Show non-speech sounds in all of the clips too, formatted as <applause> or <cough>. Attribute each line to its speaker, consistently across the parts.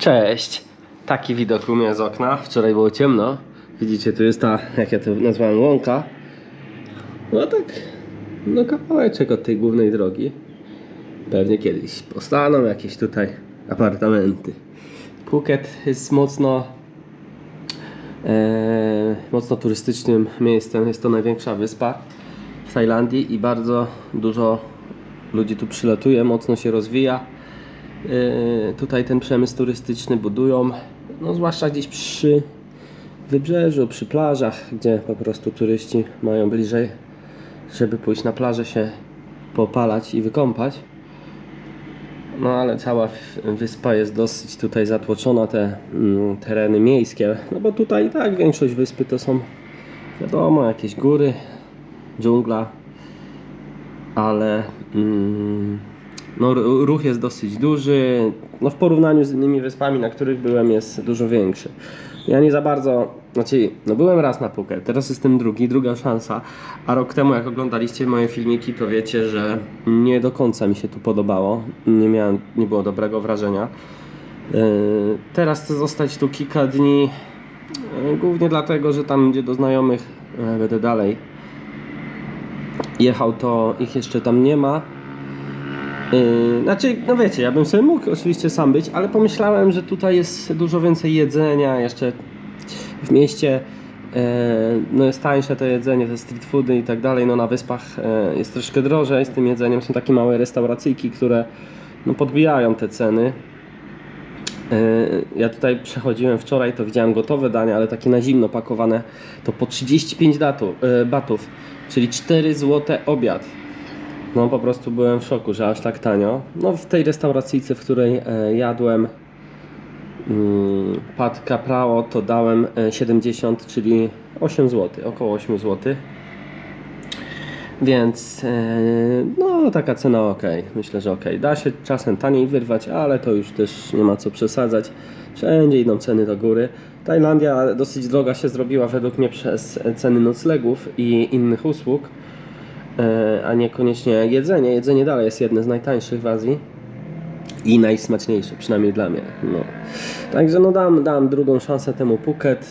Speaker 1: Cześć! Taki widok u mnie z okna. Wczoraj było ciemno. Widzicie, tu jest ta, jak ja to nazwałem, łąka. No tak, no kawałeczek od tej głównej drogi. Pewnie kiedyś powstaną jakieś tutaj apartamenty. Phuket jest mocno e, mocno turystycznym miejscem. Jest to największa wyspa w Tajlandii i bardzo dużo ludzi tu przylatuje, mocno się rozwija. E, tutaj ten przemysł turystyczny budują, no zwłaszcza gdzieś przy wybrzeżu, przy plażach, gdzie po prostu turyści mają bliżej, żeby pójść na plażę się popalać i wykąpać. No ale cała wyspa jest dosyć tutaj zatłoczona, te mm, tereny miejskie. No bo tutaj i tak większość wyspy to są wiadomo jakieś góry, dżungla, ale mm, no, ru- ruch jest dosyć duży. No w porównaniu z innymi wyspami, na których byłem, jest dużo większy. Ja nie za bardzo, znaczy, no byłem raz na Phuket, teraz jestem drugi, druga szansa, a rok temu jak oglądaliście moje filmiki, to wiecie, że nie do końca mi się tu podobało, nie miałem, nie było dobrego wrażenia. Yy, Teraz chcę zostać tu kilka dni, yy, głównie dlatego, że tam gdzie do znajomych yy, będę dalej jechał, to ich jeszcze tam nie ma. Yy, znaczy, no wiecie, ja bym sobie mógł oczywiście sam być, ale pomyślałem, że tutaj jest dużo więcej jedzenia, jeszcze w mieście e, no jest tańsze to jedzenie, te street foody i tak dalej, no na wyspach e, jest troszkę drożej z tym jedzeniem, są takie małe restauracyjki, które no podbijają te ceny. E, Ja tutaj przechodziłem wczoraj, to widziałem gotowe dania, ale takie na zimno pakowane, to po 35 datu, e, batów, czyli 4 złote obiad. No po prostu byłem w szoku, że aż tak tanio. No w tej restauracyjce, w której e, jadłem mm, pad caprao, to dałem e, 70, czyli 8 zł, około 8 zł. Więc e, no taka cena ok, myślę, że ok. Da się czasem taniej wyrwać, ale to już też nie ma co przesadzać. Wszędzie idą ceny do góry. Tajlandia dosyć droga się zrobiła według mnie przez ceny noclegów i innych usług a niekoniecznie jedzenie. Jedzenie dalej jest jedne z najtańszych w Azji i najsmaczniejsze, przynajmniej dla mnie. No. Także no dam, dam drugą szansę temu Phuket.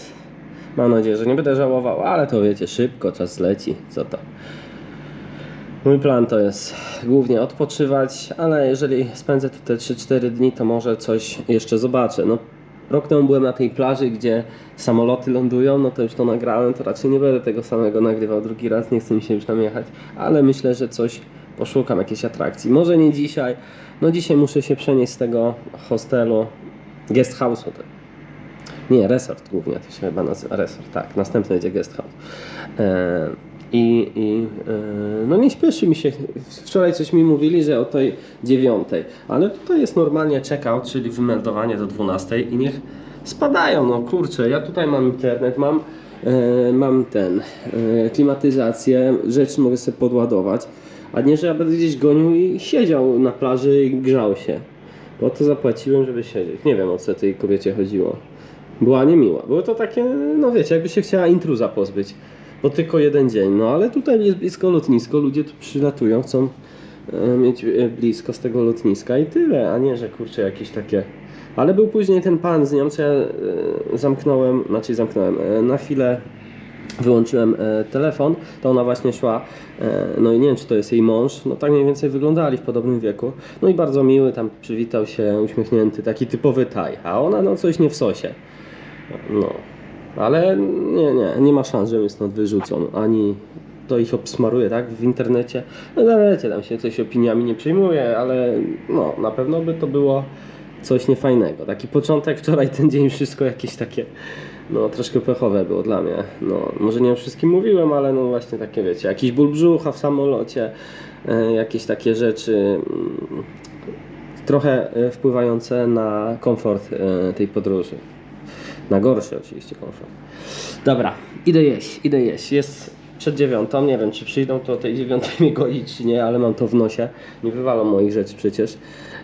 Speaker 1: Mam nadzieję, że nie będę żałował, ale to wiecie, szybko, czas leci, co to. Mój plan to jest głównie odpoczywać, ale jeżeli spędzę tu te 3-4 dni, to może coś jeszcze zobaczę. No, rok temu byłem na tej plaży, gdzie samoloty lądują, no to już to nagrałem, to raczej nie będę tego samego nagrywał drugi raz, nie chcę mi się już tam jechać, ale myślę, że coś poszukam, jakiejś atrakcji. Może nie dzisiaj, no dzisiaj muszę się przenieść z tego hostelu, guest house'u. Nie, resort głównie to się chyba nazywa, resort, tak, następny będzie guest house. E, i, i e, no nie śpieszy mi się. Wczoraj coś mi mówili, że o tej dziewiątej, ale tutaj jest normalnie checkout, czyli wymeldowanie do 12 i niech spadają. No kurczę, ja tutaj mam internet, mam, e, mam ten, e, klimatyzację, rzeczy mogę sobie podładować, a nie, że ja będę gdzieś gonił i siedział na plaży i grzał się. Bo to zapłaciłem, żeby siedzieć. Nie wiem o co tej kobiecie chodziło. Była niemiła. Było to takie, no wiecie, jakby się chciała intruza pozbyć. Bo tylko jeden dzień. No ale tutaj jest blisko lotnisko, ludzie tu przylatują, chcą e, mieć e, blisko z tego lotniska i tyle, a nie, że kurczę jakieś takie. Ale był później ten pan z nią, co ja e, zamknąłem, znaczy zamknąłem, na chwilę wyłączyłem telefon, to ona właśnie szła, no i nie wiem czy to jest jej mąż, no tak mniej więcej wyglądali w podobnym wieku, no i bardzo miły, tam przywitał się, uśmiechnięty, taki typowy taj, a ona no coś nie w sosie, no, ale nie, nie, nie ma szans, że mnie stąd wyrzucą, ani to ich obsmaruje, tak, w internecie, no wiecie, tam się coś opiniami nie przejmuje, ale no, na pewno by to było coś niefajnego. Taki początek, wczoraj ten dzień, wszystko jakieś takie, no troszkę pechowe było dla mnie. No, może nie o wszystkim mówiłem, ale no właśnie takie wiecie, jakiś ból brzucha w samolocie, e, jakieś takie rzeczy, mm, trochę e, wpływające na komfort e, tej podróży. Na gorszy oczywiście komfort. Dobra, idę jeść, idę jeść. Jest przed dziewiątą, nie wiem czy przyjdą to o tej dziewiątej mnie goić czy nie, ale mam to w nosie. Nie wywalą moich rzeczy przecież.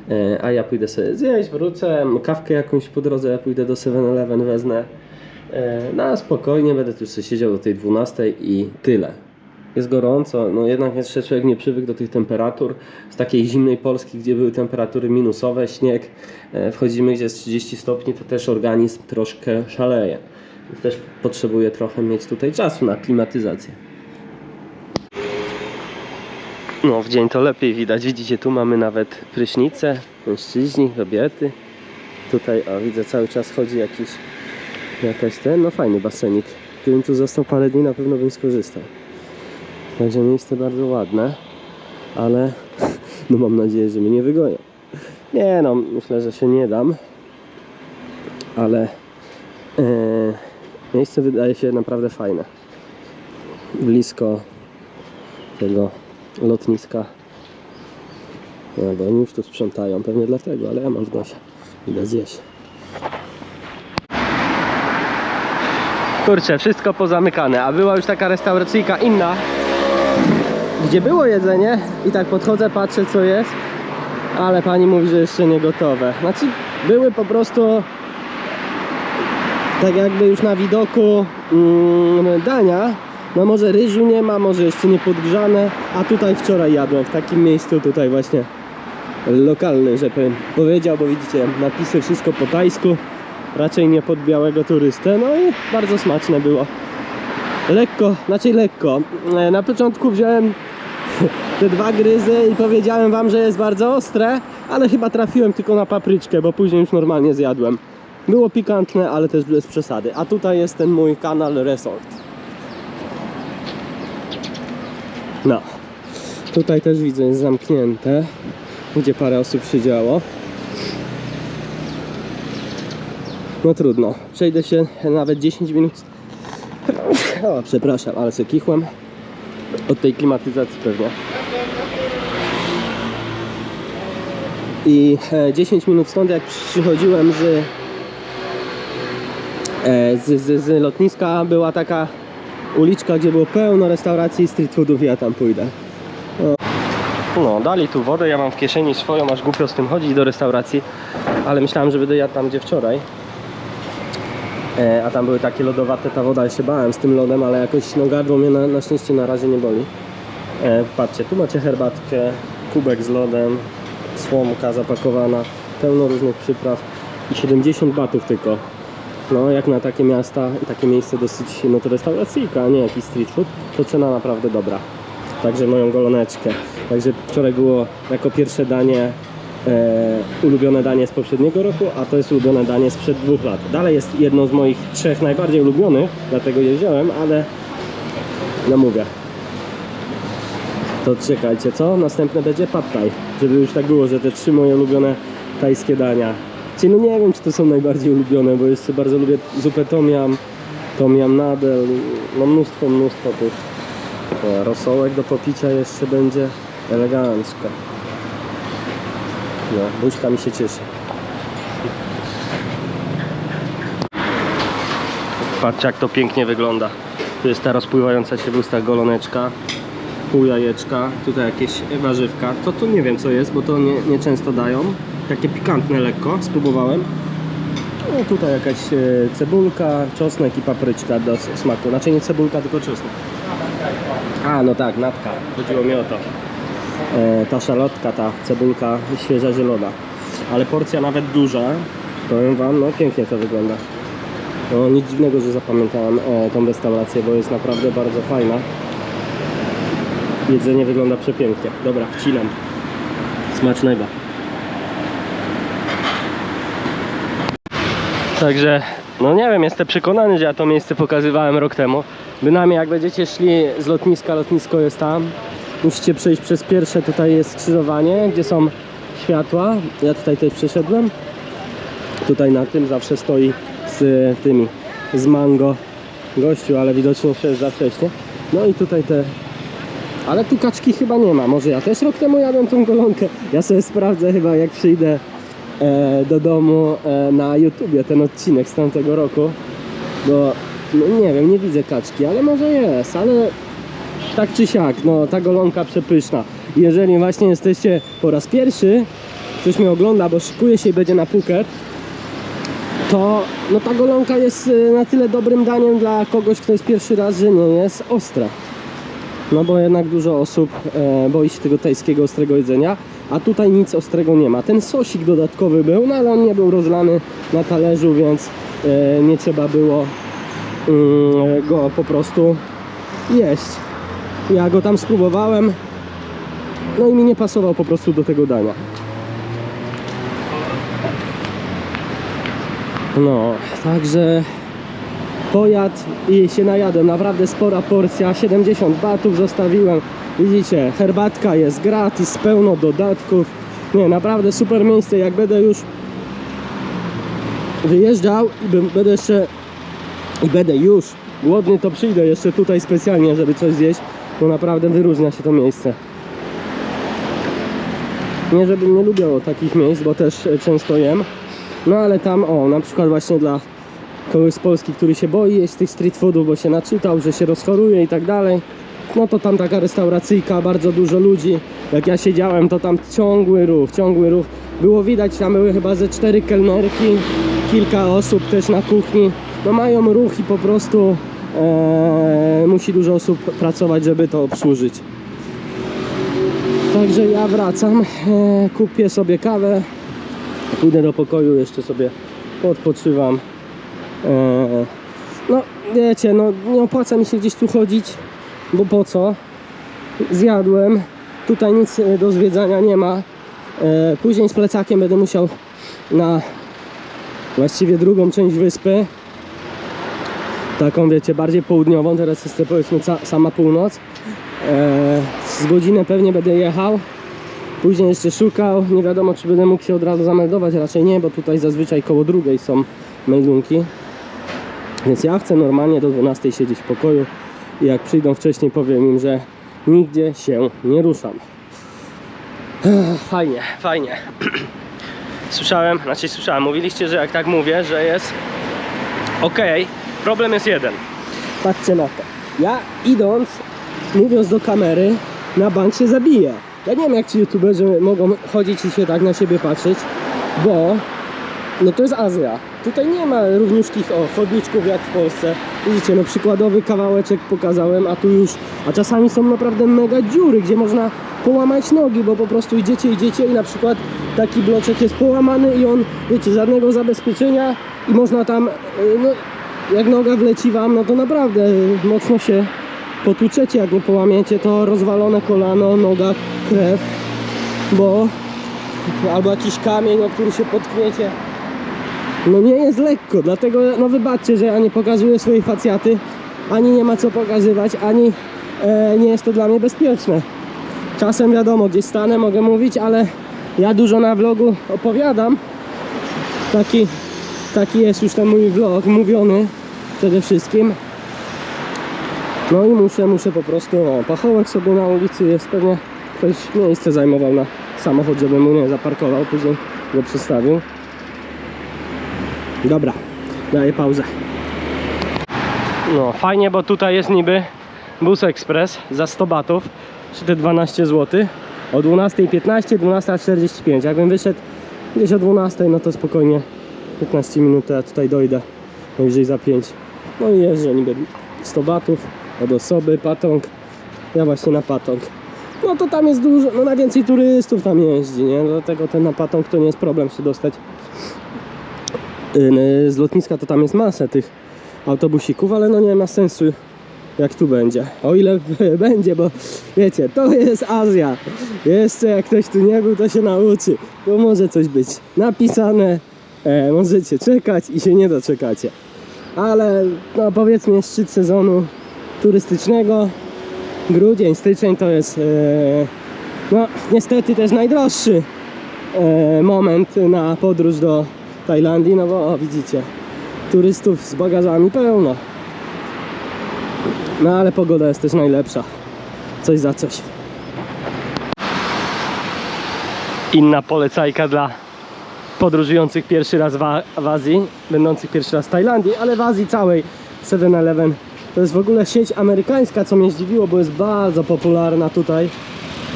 Speaker 1: E, A ja pójdę sobie zjeść, wrócę, kawkę jakąś po drodze, ja pójdę do 7-Eleven, wezmę. E, Na spokojnie będę tu sobie siedział do tej 12 i tyle. Jest gorąco, no jednak jeszcze człowiek nie przywykł do tych temperatur. Z takiej zimnej Polski, gdzie były temperatury minusowe, śnieg, e, wchodzimy gdzie jest 30 stopni, to też organizm troszkę szaleje. Też potrzebuje trochę mieć tutaj czasu na klimatyzację. No, w dzień to lepiej widać. Widzicie, tu mamy nawet prysznice, mężczyźni, kobiety. Tutaj, o, widzę, cały czas chodzi jakiś, jakaś ten, no fajny basenik. Gdybym tu został parę dni, na pewno bym skorzystał. Także miejsce bardzo ładne, ale <laughs> no mam nadzieję, że mnie nie wygonią. Nie no, myślę, że się nie dam, ale e, miejsce wydaje się naprawdę fajne. Blisko tego lotniska. No bo oni już tu sprzątają, pewnie dlatego, ale ja mam w nosie. Idę zjeść. Kurczę, wszystko pozamykane, a była już taka restauracyjka inna, gdzie było jedzenie i tak podchodzę, patrzę co jest, ale pani mówi, że jeszcze nie gotowe. Znaczy, były po prostu tak jakby już na widoku mm, dania. No może ryżu nie ma, może jeszcze nie podgrzane, a tutaj wczoraj jadłem w takim miejscu tutaj właśnie lokalny, że powiedział, bo widzicie napisy wszystko po tajsku, raczej nie pod białego turystę, no i bardzo smaczne było. Lekko, znaczy lekko. E, Na początku wziąłem <laughs> te dwa gryzy i powiedziałem wam, że jest bardzo ostre, ale chyba trafiłem tylko na papryczkę, bo później już normalnie zjadłem. Było pikantne, ale też bez przesady. A tutaj jest ten mój kanal Resort. No. Tutaj też widzę jest zamknięte, gdzie parę osób siedziało. No trudno. Przejdę się nawet 10 minut. O, przepraszam, ale se kichłem. Od tej klimatyzacji pewnie. I e, 10 minut stąd, jak przychodziłem z, e, z, z, z lotniska, była taka uliczka, gdzie było pełno restauracji i street foodów. Ja tam pójdę. No, dali tu wodę, ja mam w kieszeni swoją, aż głupio z tym chodzić do restauracji, ale myślałem, że będę jadł tam, gdzie wczoraj. E, a tam były takie lodowate, ta woda, ja się bałem z tym lodem, ale jakoś no gardło mnie na, na szczęście na razie nie boli. E, patrzcie, tu macie herbatkę, kubek z lodem, słomka zapakowana, pełno różnych przypraw i 70 batów tylko. No, jak na takie miasta takie miejsce dosyć, no to restauracyjka, a nie jakiś street food, to cena naprawdę dobra. Także moją goloneczkę. Także wczoraj było jako pierwsze danie e, ulubione danie z poprzedniego roku, a to jest ulubione danie sprzed dwóch lat. Dalej jest jedno z moich trzech najbardziej ulubionych, dlatego je wziąłem, ale no mówię. To czekajcie, co? Następne będzie pad thai, żeby już tak było, że te trzy moje ulubione tajskie dania. Czyli no nie wiem, czy to są najbardziej ulubione, bo jeszcze bardzo lubię zupę tom yum, tom yum nadel, no mnóstwo, mnóstwo tych. Rosołek do popicia jeszcze będzie elegancko. No, buźka mi się cieszy. Patrzcie jak to pięknie wygląda. Tu jest ta rozpływająca się w ustach goloneczka, pół jajeczka, tutaj jakieś warzywka. To tu nie wiem co jest, bo to nie, nie często dają. Takie pikantne lekko, spróbowałem. No tutaj jakaś e, cebulka, czosnek i papryczka do smaku. Znaczy nie cebulka, tylko czosnek. A, no tak, natka. Chodziło mi o to. E, ta szalotka, ta cebulka świeża zielona. Ale porcja nawet duża. Powiem wam, no pięknie to wygląda. No nic dziwnego, że zapamiętałem e, tą restaurację, bo jest naprawdę bardzo fajna. Jedzenie wygląda przepięknie. Dobra, wcinam. Smacznego. Także, no nie wiem, jestem przekonany, że ja to miejsce pokazywałem rok temu. Bynajmniej jak będziecie szli z lotniska, lotnisko jest tam. Musicie przejść przez pierwsze, tutaj jest skrzyżowanie, gdzie są światła. Ja tutaj też przeszedłem. Tutaj na tym zawsze stoi z tymi, z mango gościu, ale widocznie jeszcze za wcześnie. No i tutaj te ale tu kaczki chyba nie ma. Może ja też rok temu jadłem tą golonkę. Ja sobie sprawdzę chyba jak przyjdę e, do domu e, na YouTubie ten odcinek z tamtego roku. Bo no, nie wiem, nie widzę kaczki, ale może jest, ale tak czy siak, no ta golonka przepyszna. Jeżeli właśnie jesteście po raz pierwszy, ktoś mnie ogląda, bo szykuje się i będzie na Phuket, to no ta golonka jest e, na tyle dobrym daniem dla kogoś, kto jest pierwszy raz, że nie jest ostra. No bo jednak dużo osób e, boi się tego tajskiego ostrego jedzenia, a tutaj nic ostrego nie ma. Ten sosik dodatkowy był, no ale on nie był rozlany na talerzu, więc e, nie trzeba było mm, go po prostu jeść. Ja go tam spróbowałem, no i mi nie pasował po prostu do tego dania. No, także pojad i się najadłem. Naprawdę spora porcja, 70 batów zostawiłem. Widzicie, herbatka jest gratis, pełno dodatków. Nie, naprawdę super miejsce. Jak będę już wyjeżdżał i będę jeszcze i będę już głodny, to przyjdę jeszcze tutaj specjalnie, żeby coś zjeść, bo naprawdę wyróżnia się to miejsce. Nie, żebym nie lubił takich miejsc, bo też e, często jem. No ale tam, o, na przykład właśnie dla kogoś z Polski, który się boi jeść tych street foodów, bo się naczytał, że się rozchoruje i tak dalej. No to tam taka restauracyjka, bardzo dużo ludzi. Jak ja siedziałem, to tam ciągły ruch, ciągły ruch. Było widać, tam były chyba ze cztery kelnerki, kilka osób też na kuchni. No mają ruch i po prostu e, musi dużo osób pracować, żeby to obsłużyć. Także ja wracam, e, kupię sobie kawę, pójdę do pokoju, jeszcze sobie odpoczywam. E, no wiecie, no nie opłaca mi się gdzieś tu chodzić, bo po co? Zjadłem, tutaj nic e, do zwiedzania nie ma. E, później z plecakiem będę musiał na właściwie drugą część wyspy. Taką wiecie, bardziej południową, teraz jest to powiedzmy sama północ. E, z godzinę pewnie będę jechał. Później jeszcze szukał. Nie wiadomo, czy będę mógł się od razu zameldować. Raczej nie, bo tutaj zazwyczaj koło drugiej są meldunki. Więc ja chcę normalnie do 12 siedzieć w pokoju. I jak przyjdą wcześniej, powiem im, że nigdzie się nie ruszam. Ech, Fajnie, fajnie. <clears throat> Słyszałem, znaczy słyszałem, mówiliście, że jak tak mówię, że jest ok. Problem jest jeden. Patrzcie na to. Ja idąc, mówiąc do kamery, na bank się zabiję. Ja nie wiem jak ci youtuberzy mogą chodzić i się tak na siebie patrzeć, bo no to jest Azja. Tutaj nie ma równiutkich o, chodniczków jak w Polsce. Widzicie, no przykładowy kawałeczek pokazałem, a tu już, a czasami są naprawdę mega dziury, gdzie można połamać nogi, bo po prostu idziecie, idziecie i na przykład taki bloczek jest połamany i on, wiecie, żadnego zabezpieczenia i można tam, y, no jak noga wleci wam, no to naprawdę y, mocno się potłuczecie, jak nie połamiecie, to rozwalone kolano, noga, krew, bo albo jakiś kamień, o który się potkniecie. No nie jest lekko, dlatego no wybaczcie, że ja nie pokazuję swojej facjaty, ani nie ma co pokazywać, ani e, nie jest to dla mnie bezpieczne. Czasem wiadomo, gdzieś stanę, mogę mówić, ale ja dużo na vlogu opowiadam. Taki, taki jest już ten mój vlog, mówiony przede wszystkim. No i muszę, muszę po prostu, o, pachołek sobie na ulicy jest, pewnie ktoś miejsce zajmował na samochód, żeby mu nie zaparkował, później go przestawił. Dobra, daję pauzę. No fajnie, bo tutaj jest niby bus ekspres za 100 batów, czy te 12 zł. O 12.15, 12.45. Jakbym wyszedł gdzieś o 12, no to spokojnie 15 minut, ja tutaj dojdę najwyżej za 5. No i jeżdżę niby 100 batów od osoby, patong. Ja właśnie na patong. No to tam jest dużo, no najwięcej turystów tam jeździ, nie? Dlatego ten na patong to nie jest problem się dostać. Yy, Z lotniska to tam jest masa tych autobusików, ale no nie ma sensu jak tu będzie. O ile <laughs> będzie, bo wiecie, to jest Azja. Jeszcze jak ktoś tu nie był, to się nauczy. To może coś być napisane, e, możecie czekać i się nie doczekacie. Ale no powiedzmy szczyt sezonu turystycznego. Grudzień, styczeń to jest e, no niestety też najdroższy e, moment na podróż do Tajlandii, no bo o, widzicie, turystów z bagażami pełno. No ale pogoda jest też najlepsza. Coś za coś. Inna polecajka dla podróżujących pierwszy raz w, Azji, będących pierwszy raz w Tajlandii, ale w Azji całej 7-Eleven to jest w ogóle sieć amerykańska, co mnie zdziwiło, bo jest bardzo popularna tutaj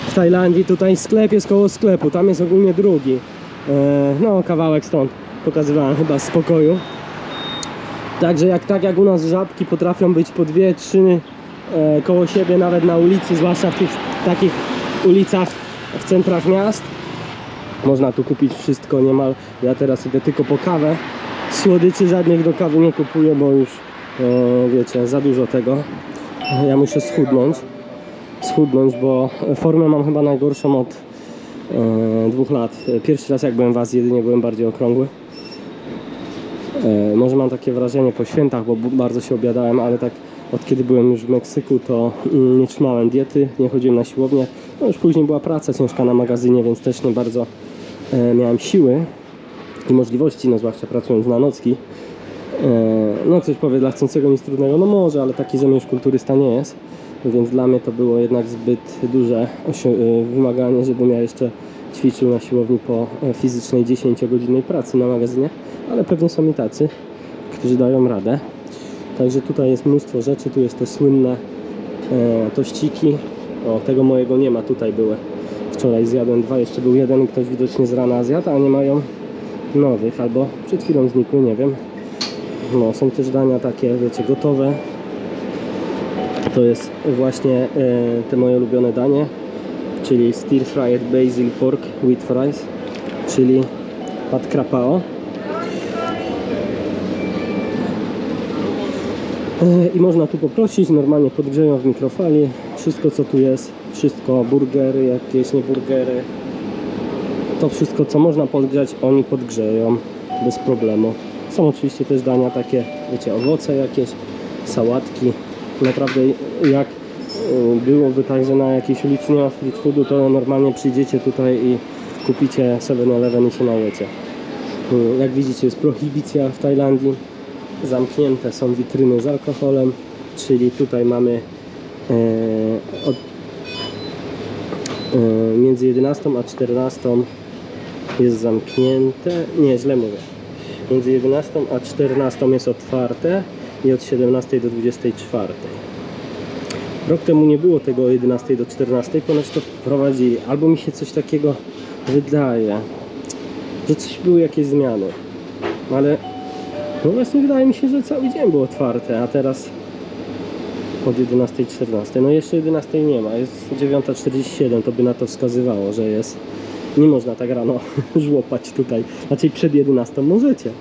Speaker 1: w Tajlandii. Tutaj sklep jest koło sklepu, tam jest ogólnie drugi. E, no, kawałek stąd pokazywałem chyba z pokoju. Także jak tak jak u nas żabki potrafią być po dwie, trzy e, koło siebie, nawet na ulicy, zwłaszcza w tych takich ulicach w centrach miast. Można tu kupić wszystko niemal. Ja teraz idę tylko po kawę. Słodyczy żadnych do kawy nie kupuję, bo już e, wiecie, za dużo tego. Ja muszę schudnąć. Schudnąć, bo formę mam chyba najgorszą od e, dwóch lat. Pierwszy raz jak byłem w Azji, jedynie byłem bardziej okrągły. E, może mam takie wrażenie po świętach, bo bardzo się obiadałem, ale tak od kiedy byłem już w Meksyku, to mm, nie trzymałem diety, nie chodziłem na siłownię. No już później była praca ciężka na magazynie, więc też nie bardzo miałem siły i możliwości, no zwłaszcza pracując na nocki. E, no ktoś powie, dla chcącego nic trudnego, no może, ale taki zamiar kulturysta nie jest. Więc dla mnie to było jednak zbyt duże e, wymaganie, żebym ja jeszcze ćwiczył na siłowni po e, fizycznej 10-godzinnej pracy na magazynie, ale pewnie są i tacy, którzy dają radę. Także tutaj jest mnóstwo rzeczy, tu jest te słynne e, tościki. O, tego mojego nie ma, tutaj były. Wczoraj zjadłem dwa, jeszcze był jeden, ktoś widocznie z rana zjadł, a nie mają nowych, albo przed chwilą znikły, nie wiem. No, są też dania takie, wiecie, gotowe. To jest właśnie e, te moje ulubione danie, czyli stir fried basil pork with fries, czyli pad krapao. E, I można tu poprosić, normalnie podgrzeją w mikrofali wszystko co tu jest, wszystko, burgery jakieś, nie burgery. To wszystko co można podgrzać, oni podgrzeją bez problemu. Są oczywiście też dania takie, wiecie, owoce jakieś, sałatki. Naprawdę jak y, byłoby tak, że na jakiejś ulicy nie ma street foodu, to normalnie przyjdziecie tutaj i kupicie 7-Eleven i się najecie. Y, Jak widzicie jest prohibicja w Tajlandii. Zamknięte są witryny z alkoholem, czyli tutaj mamy e, od, między 11 a 14 jest zamknięte. Nie, źle mówię. Między 11 a 14 jest otwarte i od 17 do 24. Rok temu nie było tego od 11 do 14, ponoć to wprowadzili. Albo mi się coś takiego wydaje, że coś były jakieś zmiany. Ale no właśnie wydaje mi się, że cały dzień było otwarte, a teraz od 11.14. No jeszcze 11 nie ma, jest 9.47, to by na to wskazywało, że jest. Nie można tak rano <laughs> żłopać tutaj. Znaczy przed 11 możecie,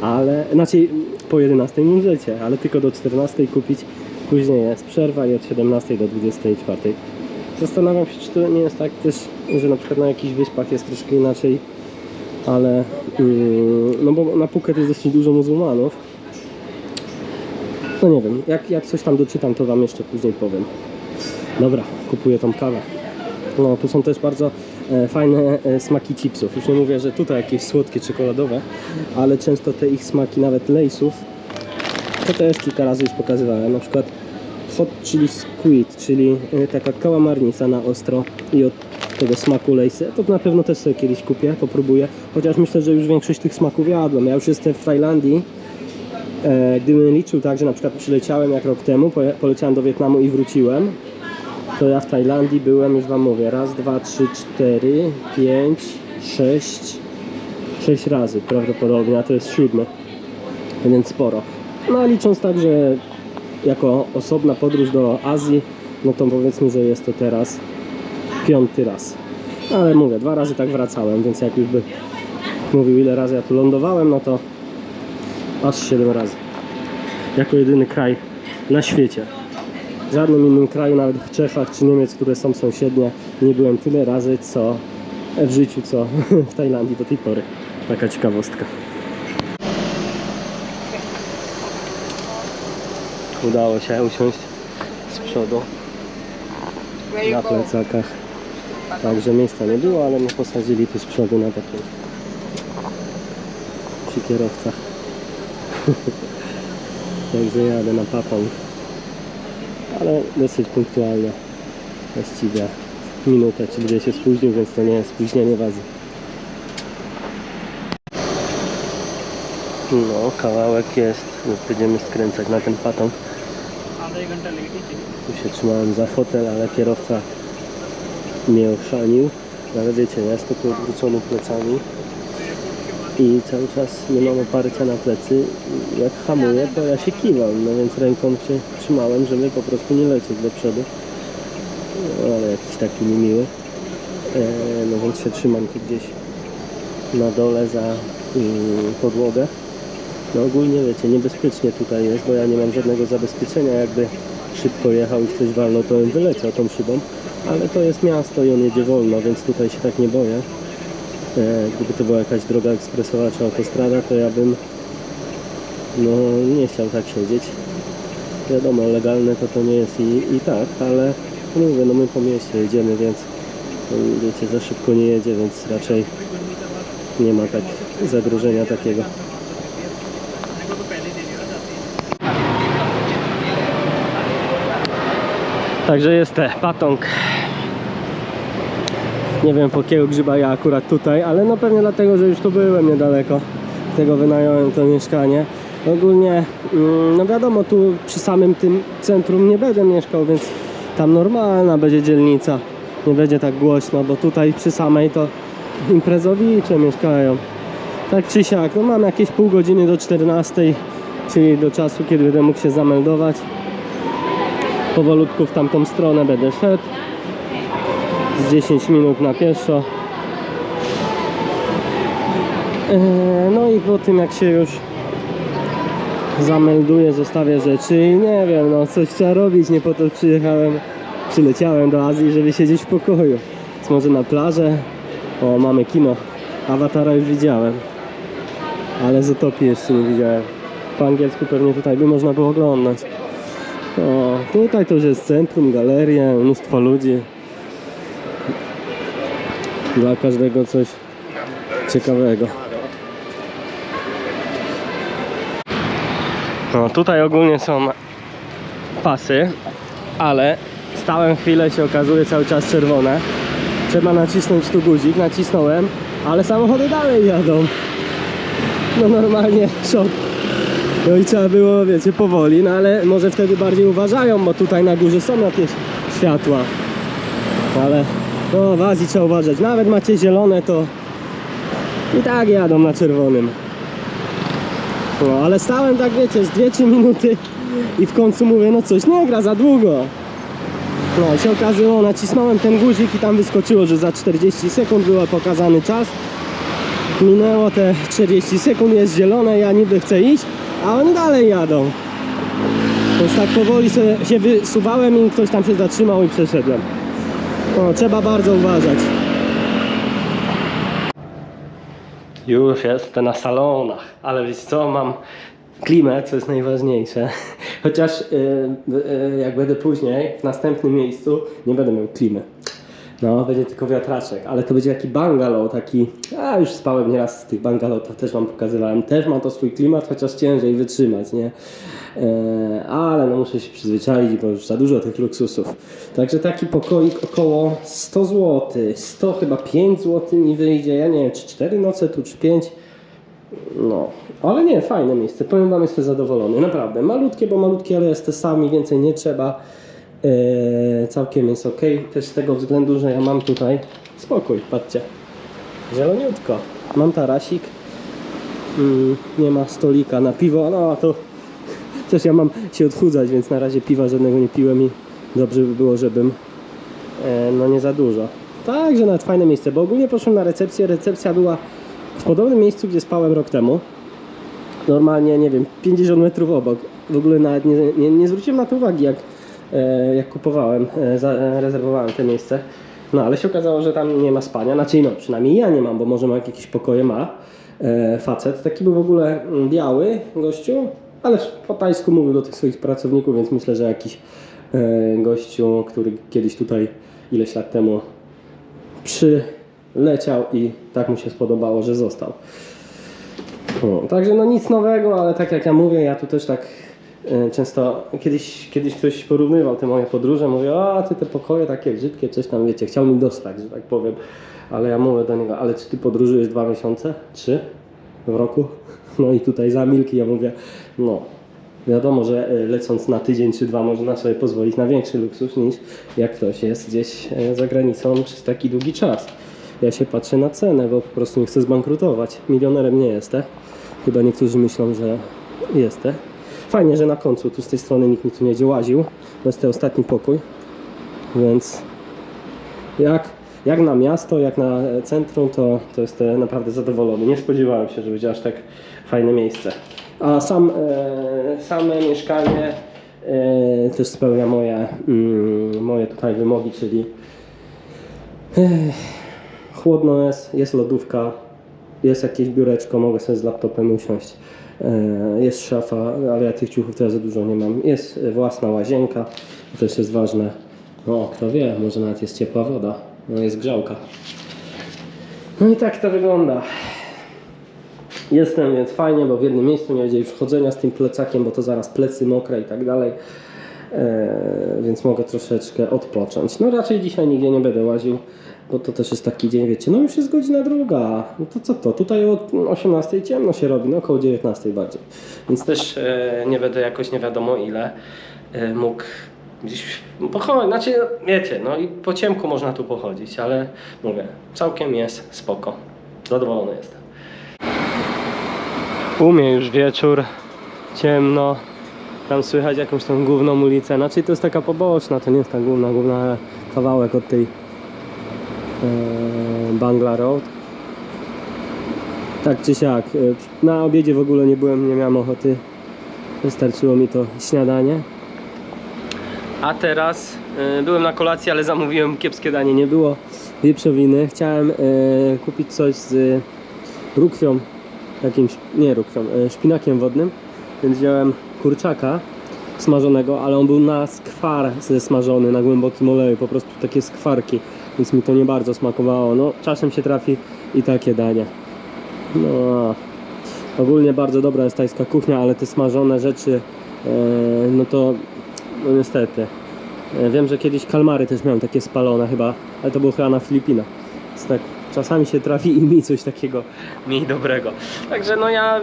Speaker 1: ale znaczy po 11 możecie, ale tylko do 14 kupić. Później jest przerwa i od 17 do 24. Zastanawiam się, czy to nie jest tak też, że na przykład na jakichś wyspach jest troszkę inaczej ale mm, no bo na Phuket jest dosyć dużo muzułmanów. No nie wiem, jak, jak coś tam doczytam, to wam jeszcze później powiem. Dobra, kupuję tą kawę. No, tu są też bardzo e, fajne e, smaki chipsów. Już nie mówię, że tutaj jakieś słodkie, czekoladowe, ale często te ich smaki, nawet lejsów, to też kilka razy już pokazywałem. Na przykład hot chili squid, czyli e, taka kałamarnica na ostro i od tego smaku lejsy. To na pewno też sobie kiedyś kupię, popróbuję. Chociaż myślę, że już większość tych smaków jadłem. Ja już jestem w Tajlandii. E, gdybym liczył tak, że na przykład przyleciałem jak rok temu, poleciałem do Wietnamu i wróciłem, to ja w Tajlandii byłem, już wam mówię, raz, dwa, trzy, cztery, pięć, sześć, sześć razy prawdopodobnie, a to jest siódmy, więc sporo. No a licząc tak, że jako osobna podróż do Azji, no to powiedzmy, że jest to teraz piąty raz. Ale mówię, dwa razy tak wracałem, więc jak już by mówił ile razy ja tu lądowałem, no to aż 7 razy. Jako jedyny kraj na świecie. W żadnym innym kraju, nawet w Czechach czy Niemiec, które są sąsiednie, nie byłem tyle razy co w życiu, co <laughs> w Tajlandii do tej pory. Taka ciekawostka. Udało się usiąść z przodu na plecakach. Także miejsca nie było, ale mnie posadzili tu z przodu na takim przy kierowcach. <laughs> Także jadę na papą. Ale dosyć punktualnie. Właściwie minutę czy dwie się spóźnił, więc to nie jest spóźnienie wazy. No, kawałek jest. Będziemy skręcać na ten paton. Tu się trzymałem za fotel, ale kierowca mnie ochrzanił. No Ale wiecie, ja jestem tu odwrócony plecami. I cały czas nie mam oparcia na plecy. Jak hamuję, to ja się kiwam, no więc ręką się trzymałem, żeby po prostu nie lecieć do przodu. No, ale jakiś taki niemiły. E, no więc się trzymam tu gdzieś na dole za mm, podłogę. No ogólnie wiecie, niebezpiecznie tutaj jest, bo ja nie mam żadnego zabezpieczenia, jakby szybko jechał i ktoś walnął, to bym wyleciał tą szybą. Ale to jest miasto i on jedzie wolno, więc tutaj się tak nie boję. E, gdyby to była jakaś droga ekspresowa czy autostrada, to ja bym no nie chciał tak siedzieć. Wiadomo, legalne to to nie jest i, i tak, ale mówię, no my po mieście jedziemy, więc no, wiecie, za szybko nie jedzie, więc raczej nie ma tak zagrożenia takiego. Także jest te patong. Nie wiem po jakiego grzyba ja akurat tutaj, ale no pewnie dlatego, że już tu byłem niedaleko. Tego wynająłem to mieszkanie. Ogólnie, mm, no wiadomo, tu przy samym tym centrum nie będę mieszkał, więc tam normalna będzie dzielnica. Nie będzie tak głośno, bo tutaj przy samej to imprezowicze mieszkają. Tak czy siak, no mam jakieś pół godziny do 14, czyli do czasu, kiedy będę mógł się zameldować. Powolutku w tamtą stronę będę szedł. Z 10 minut na pieszo. Eee, No i po tym jak się już zamelduję, zostawię rzeczy i nie wiem, no coś trzeba robić, nie po to przyjechałem, przyleciałem do Azji, żeby siedzieć w pokoju. Więc może na plażę, o mamy kino, Awatara już widziałem, ale z Utopii jeszcze nie widziałem. Po angielsku pewnie tutaj by można było oglądać. O, tutaj to już jest centrum, galerie, mnóstwo ludzi. Dla każdego coś ciekawego. No tutaj ogólnie są pasy, ale stałem chwilę się okazuje cały czas czerwone. Trzeba nacisnąć tu guzik, nacisnąłem, ale samochody dalej jadą. No normalnie szok. No i trzeba było, wiecie, powoli, no ale może wtedy bardziej uważają, bo tutaj na górze są jakieś światła. Ale no w Azji trzeba uważać. Nawet macie zielone, to i tak jadą na czerwonym. No ale stałem tak, wiecie, z 2-3 minuty i w końcu mówię, no coś nie gra za długo. No i się okazało, nacisnąłem ten guzik i tam wyskoczyło, że za 40 sekund był pokazany czas. Minęło te 40 sekund, jest zielone, ja niby chcę iść, a oni dalej jadą. Więc tak powoli się wysuwałem i ktoś tam się zatrzymał i przeszedłem. No, trzeba bardzo uważać. Już jestem na salonach, ale wiecie co, mam klimę, co jest najważniejsze. <laughs> Chociaż y, y, jak będę później, w następnym miejscu, nie będę miał klimy. No, będzie tylko wiatraczek, ale to będzie taki bungalow, taki, a już spałem nieraz z tych bungalow, to też wam pokazywałem, też ma to swój klimat, chociaż ciężej wytrzymać, nie? E, ale no muszę się przyzwyczaić, bo już za dużo tych luksusów. Także taki pokoik około 100 zł, 100 chyba 5 zł mi wyjdzie, ja nie wiem, czy 4 noce tu, czy 5. No, ale nie, fajne miejsce. Powiem Wam, jestem zadowolony. Naprawdę. Malutkie, bo malutkie, ale jest sami, więcej nie trzeba. Eee, całkiem jest ok. Też z tego względu, że ja mam tutaj spokój. Patrzcie. Zieloniutko. Mam tarasik. Mm, nie ma stolika na piwo. No to <laughs> też ja mam się odchudzać, więc na razie piwa żadnego nie piłem i dobrze by było, żebym e, no nie za dużo. Także nawet fajne miejsce, bo ogólnie poszłem na recepcję. Recepcja była w podobnym miejscu, gdzie spałem rok temu. Normalnie, nie wiem, 50 metrów obok. W ogóle nawet nie, nie, nie zwróciłem na to uwagi, jak, e, jak kupowałem, e, e, rezerwowałem te miejsce. No ale się okazało, że tam nie ma spania. Znaczy, no przynajmniej ja nie mam, bo może ma jakieś pokoje ma. E, facet. Taki był w ogóle biały gościu, ale po tajsku mówił do tych swoich pracowników, więc myślę, że jakiś e, gościu, który kiedyś tutaj ileś lat temu przyleciał i tak mu się spodobało, że został. O, także no nic nowego, ale tak jak ja mówię, ja tu też tak e, często, kiedyś, kiedyś ktoś porównywał te moje podróże, mówię, a ty te pokoje takie brzydkie, coś tam wiecie, chciał mi dostać, że tak powiem. Ale ja mówię do niego, ale czy ty podróżujesz dwa miesiące? Trzy? W roku? <laughs> No i tutaj za milki ja mówię, no wiadomo, że e, lecąc na tydzień czy dwa można sobie pozwolić na większy luksus niż jak ktoś jest gdzieś e, za granicą przez taki długi czas. Ja się patrzę na cenę, bo po prostu nie chcę zbankrutować. Milionerem nie jestem. Chyba niektórzy myślą, że jestem. Fajnie, że na końcu tu z tej strony nikt mi tu nie będzie łaził. To jest ten ostatni pokój. Więc jak, jak na miasto, jak na centrum, to, to naprawdę zadowolony. Nie spodziewałem się, że będzie aż tak fajne miejsce. A sam, e, same mieszkanie e, też spełnia moje, mm, moje tutaj wymogi, czyli e, chłodno jest, jest lodówka, jest jakieś biureczko, mogę sobie z laptopem usiąść. E, Jest szafa, ale ja tych ciuchów teraz za dużo nie mam. Jest własna łazienka, to też jest ważne. No, kto wie, może nawet jest ciepła woda. No, jest grzałka. No i tak to wygląda. Jestem więc fajnie, bo w jednym miejscu nie będzie już chodzenia z tym plecakiem, bo to zaraz plecy mokre i tak dalej. Eee, więc mogę troszeczkę odpocząć. No raczej dzisiaj nigdzie nie będę łaził, bo to też jest taki dzień, wiecie, no już jest godzina druga. No to co to? Tutaj o 18 ciemno się robi, no około 19 bardziej. Więc też e, nie będę jakoś nie wiadomo ile e, mógł gdzieś pochodzić. Znaczy, wiecie, no i po ciemku można tu pochodzić, ale mówię, całkiem jest spoko. Zadowolony jestem. U mnie już wieczór, ciemno. Tam słychać jakąś tą główną ulicę. Znaczy to jest taka poboczna, to nie jest ta główna, główna kawałek od tej Bangla Road. Tak czy siak. e, Na obiedzie w ogóle nie byłem, nie miałem ochoty. Wystarczyło mi to śniadanie. A teraz e, byłem na kolacji, ale zamówiłem kiepskie danie. Nie było wieprzowiny. Chciałem e, kupić coś z rukwią, jakimś, nie rukwią, e, szpinakiem wodnym, więc wziąłem kurczaka smażonego, ale on był na skwar zesmażony na głębokim oleju, po prostu takie skwarki, więc mi to nie bardzo smakowało. No, czasem się trafi i takie danie. No, ogólnie bardzo dobra jest tajska kuchnia, ale te smażone rzeczy, e, no to, no niestety. E, Wiem, że kiedyś kalmary też miałem takie spalone chyba, ale to było chyba na Filipinach. Więc tak czasami się trafi i mi coś takiego mniej dobrego. Także no ja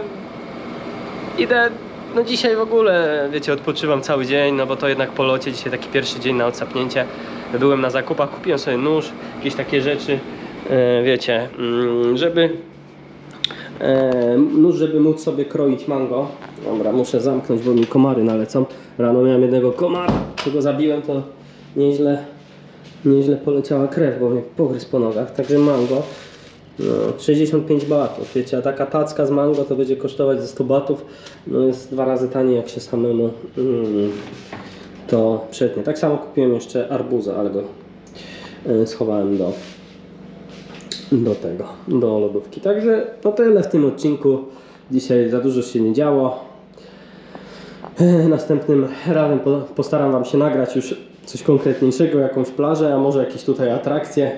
Speaker 1: idę, no dzisiaj w ogóle, wiecie, odpoczywam cały dzień, no bo to jednak po locie, dzisiaj taki pierwszy dzień na odsapnięcie. Byłem na zakupach, kupiłem sobie nóż, jakieś takie rzeczy, e, wiecie, mm, żeby e, nóż, żeby móc sobie kroić mango. Dobra, muszę zamknąć, bo mi komary nalecą. Rano miałem jednego komara, którego zabiłem, to nieźle, nieźle poleciała krew, bo mnie pogryzł po nogach. Także mango, no, 65 batów, wiecie, a taka tacka z mango to będzie kosztować ze 100 batów. No jest dwa razy taniej, jak się samemu mm, to przetnie. Tak samo kupiłem jeszcze arbuza, ale go y, schowałem do do tego, do lodówki. Także no tyle w tym odcinku. Dzisiaj za dużo się nie działo. E, Następnym razem po- postaram Wam się nagrać już coś konkretniejszego, jakąś plażę, a może jakieś tutaj atrakcje.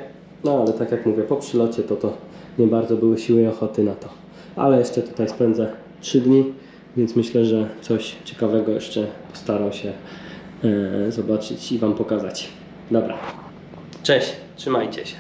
Speaker 1: No ale tak jak mówię, po przylocie to to nie bardzo były siły i ochoty na to. Ale jeszcze tutaj spędzę 3 dni, więc myślę, że coś ciekawego jeszcze postaram się e, zobaczyć i Wam pokazać. Dobra. Cześć, trzymajcie się.